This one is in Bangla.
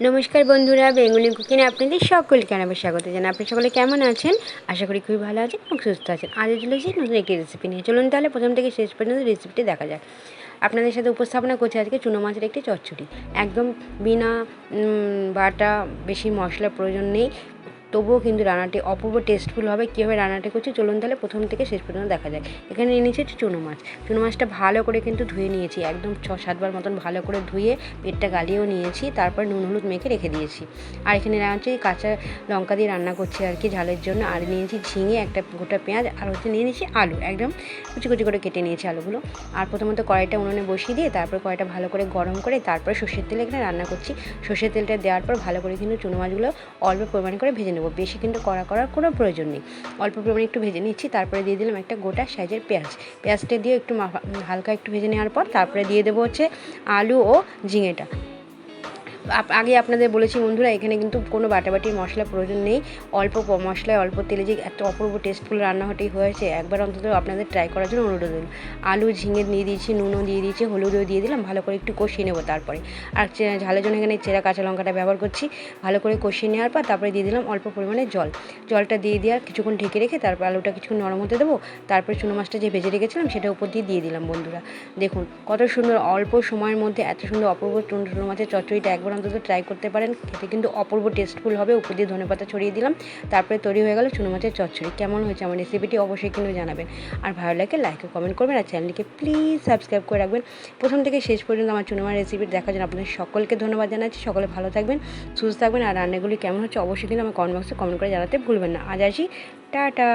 নমস্কার বন্ধুরা, বেঙ্গলি কুকিনে আপনাদের সকলকে আমার স্বাগত জানাই। আপনি সকলে কেমন আছেন? আশা করি খুবই ভালো আছেন এবং সুস্থ আছেন। আজ যে নতুন একটি রেসিপি নিয়ে। চলুন তাহলে প্রথম থেকে শেষ পর্যন্ত রেসিপিটি দেখা যাক। আপনাদের সাথে উপস্থাপনা করছে আজকে চুনো মাছের একটি চচ্চড়ি। একদম বিনা বাটা, বেশি মশলার প্রয়োজন নেই। তবুও কিন্তু রান্নাটি অপূর্ব টেস্টফুল হবে কীভাবে রান্নাটি করছি চলুন তাহলে প্রথম থেকে শেষ পর্যন্ত দেখা যায় এখানে নিয়ে নিয়েছি হচ্ছে চুনো মাছ। চুনো মাছটা ভালো করে কিন্তু ধুয়ে নিয়েছি, একদম ছ সাতবার মতন ভালো করে ধুয়ে পেটটা গালিয়েও নিয়েছি, তারপর নুন হলুদ মেখে রেখে দিয়েছি। আর এখানে রান্নাটি কাঁচা লঙ্কা দিয়ে রান্না করছি আর কি ঝালের জন্য। আর নিয়েছি ঝিঙে, একটা গোটা পেঁয়াজ, আর হচ্ছে নিয়ে নিয়েছি আলু, একদম কুচি কুচি করে কেটে নিয়েছি আলুগুলো। আর প্রথমত কড়াইটা উনুনে বসিয়ে দিয়ে তারপর কড়াইটা ভালো করে গরম করে তারপরে সর্ষের তেল এখানে রান্না করছি। সর্ষের তেলটা দেওয়ার পর ভালো করে কিন্তু চুনো মাছগুলো অল্প পরিমাণ করে ভেজে নেব। বেশি কিন্তু কড়া করার কোনো প্রয়োজন নেই। অল্প পরিমাণে একটু ভেজে নিচ্ছি, তারপরে দিয়ে দিলাম একটা গোটা সাইজের পেঁয়াজ। পেঁয়াজটা দিয়ে একটু হালকা একটু ভেজে নেওয়ার পর তারপরে দিয়ে দেবো হচ্ছে আলু ও ঝিঙেটা। আগে আপনাদের বলেছি, বন্ধুরা, এখানে কিন্তু কোনো বাটাবাটির মশলা প্রয়োজন নেই। অল্প মশলায় অল্প তেলে যে একটা অপূর্ব টেস্টফুল রান্নাটি হয়েছে, একবার অন্তত আপনাদের ট্রাই করার জন্য অনুরোধ রইল। আলু, ঝিঙে দিয়ে দিয়েছি, নুনও দিয়ে দিয়েছি, হলুদও দিয়ে দিলাম, ভালো করে একটু কষিয়ে নেব তারপরে। আর ঝালের জন্য এখানে চেরা কাঁচা লঙ্কাটা ব্যবহার করছি, ভালো করে কষিয়ে নেওয়ার পর তারপরে দিয়ে দিলাম অল্প পরিমাণে জল। জলটা দিয়ে দেওয়ার কিছুক্ষণ ঢেকে রেখে তারপর আলুটা কিছুক্ষণ নরম হতে দেবো, তারপরে চুনো মাছটা যে ভেজে রেখেছিলাম সেটা উপর দিয়ে দিয়ে দিলাম, বন্ধুরা। দেখুন, কত সুন্দর অল্প সময়ের মধ্যে এত সুন্দর অপূর্ব চুনো মাছের চচ্চড়িটা একবার অন্তত ট্রাই করতে পারেন। খেতে কিন্তু অপূর্ব টেস্টফুল হবে। উপর দিয়ে ধনেপাতা ছড়িয়ে দিলাম। তারপরে তৈরি হয়ে গেল চুনো মাছের চচ্চড়ি। কেমন হয়েছে আমার রেসিপিটি অবশ্যই কিন্তু জানাবেন। আর ভালো লাগে লাইক ও কমেন্ট করবেন। আর চ্যানেলটিকে প্লিজ সাবস্ক্রাইব করে রাখবেন। প্রথম থেকে শেষ পর্যন্ত আমার চুনো মাছের রেসিপি দেখার জন্য আপনাদের সকলকে ধন্যবাদ জানাচ্ছি। সকলে ভালো থাকবেন, সুস্থ থাকবেন। আর রান্নাগুলি কেমন হচ্ছে অবশ্যই কিন্তু আমার কমেন্ট বক্সে কমেন্ট করে জানাতে ভুলবেন না। আজ আসি। টাটা!